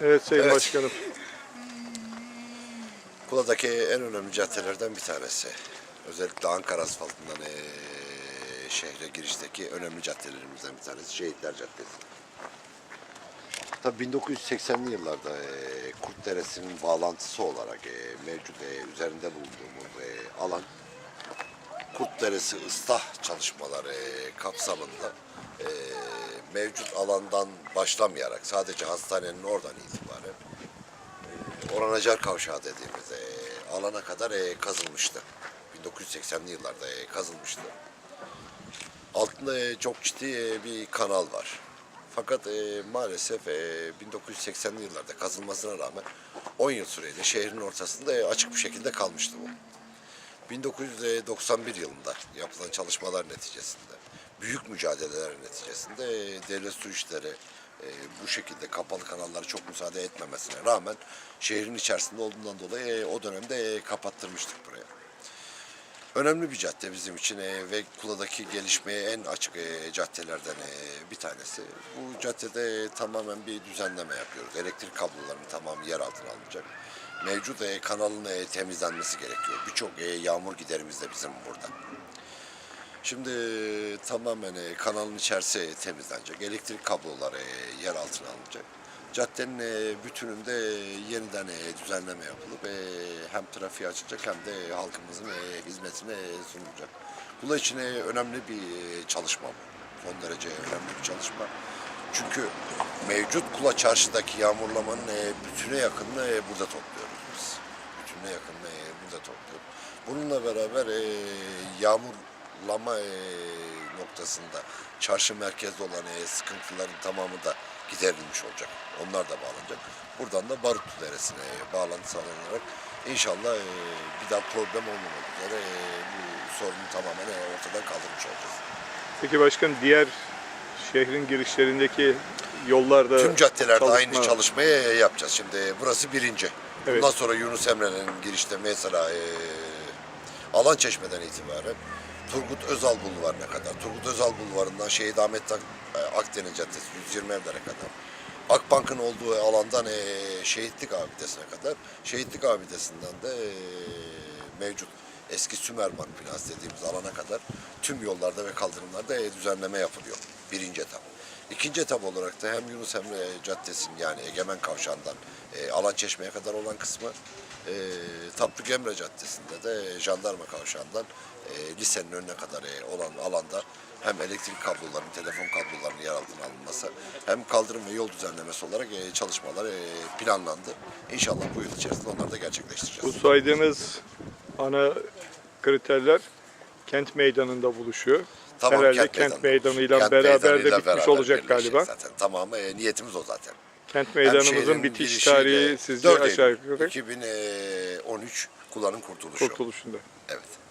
Evet Sayın Evet. Başkanım. Kula'daki en önemli caddelerden bir tanesi. Özellikle Ankara asfaltından eee, şehre girişteki önemli caddelerimizden bir tanesi Şehitler Caddesi. Tabii 1980'li yıllarda eee Kurt Deresi'nin bağlantısı olarak eee, mevcut eee, üzerinde bulunduğumuz eee, alan Kurt Deresi ıslah çalışmaları kapsamında eee, mevcut alandan başlamayarak sadece hastanenin oradan itibaren Orhan Acar Kavşağı dediğimiz e, alana kadar e, kazılmıştı. 1980'li yıllarda e, kazılmıştı. Altında e, çok ciddi e, bir kanal var. Fakat e, maalesef e, 1980'li yıllarda kazılmasına rağmen 10 yıl süreyle şehrin ortasında e, açık bir şekilde kalmıştı bu. 1991 yılında yapılan çalışmalar neticesinde, büyük mücadeleler neticesinde e, devlet su işleri e, bu şekilde kapalı kanallara çok müsaade etmemesine rağmen şehrin içerisinde olduğundan dolayı e, o dönemde e, kapattırmıştık buraya. Önemli bir cadde bizim için e, ve Kula'daki gelişmeye en açık e, caddelerden e, bir tanesi. Bu caddede e, tamamen bir düzenleme yapıyoruz. Elektrik kablolarının tamamı yer altına alınacak. Mevcut e, kanalın e, temizlenmesi gerekiyor. Birçok e, yağmur giderimiz de bizim burada. Şimdi e, tamamen e, kanalın içerisi temizlenecek. Elektrik kabloları e, yer altına alınacak. Caddenin e, bütününde e, yeniden e, düzenleme yapılıp e, hem trafiğe açılacak hem de halkımızın e, hizmetine e, sunulacak. Kula için e, önemli bir e, çalışma bu. Son derece önemli bir çalışma. Çünkü mevcut Kula Çarşı'daki yağmurlamanın e, bütüne yakınını e, burada topluyoruz biz. Bütününe yakınını e, burada topluyoruz. Bununla beraber e, yağmurlama e, noktasında çarşı merkezde olan e, sıkıntıların tamamı da giderilmiş olacak. Onlar da bağlanacak. Buradan da Barutlu Deresi'ne bağlantı sağlanarak inşallah e, bir daha problem olmamak üzere e, bu sorunu tamamen e, ortadan kaldırmış olacağız. Peki başkanım diğer şehrin girişlerindeki yollarda Tüm caddelerde çalışma- aynı çalışmayı yapacağız. Şimdi burası birinci. Evet. Bundan sonra Yunus Emre'nin girişte mesela e, Alan Çeşme'den itibaren Turgut Özal Bulvarı'na kadar, Turgut Özal Bulvarı'ndan Şehit Ahmet e, Akdeniz Caddesi 120 evlere kadar, Akbank'ın olduğu alandan e, Şehitlik Abidesi'ne kadar, Şehitlik Abidesi'nden de e, mevcut eski Sümerbank Plaz dediğimiz alana kadar tüm yollarda ve kaldırımlarda e, düzenleme yapılıyor. Birinci etap. İkinci etap olarak da hem Yunus Emre Caddesi'nin yani Egemen Kavşağı'ndan e, Alan Çeşme'ye kadar olan kısmı e, Tapduk Emre Caddesi'nde de Jandarma Kavşağı'ndan e, lisenin önüne kadar e, olan alanda hem elektrik kablolarının, telefon kablolarının yer altına alınması hem kaldırım ve yol düzenlemesi olarak e, çalışmalar e, planlandı. İnşallah bu yıl içerisinde onları da gerçekleştireceğiz. Bu saydığınız ana kriterler kent meydanında buluşuyor. Tamam, Herhalde kent, meydanıyla Kent beraber de bitmiş beraber olacak galiba. Zaten. Tamamı e, niyetimiz o zaten. Kent meydanımızın bitiş tarihi sizce 4 aşağı yukarı 2013 kullanım kurtuluşu. kurtuluşunda. Evet.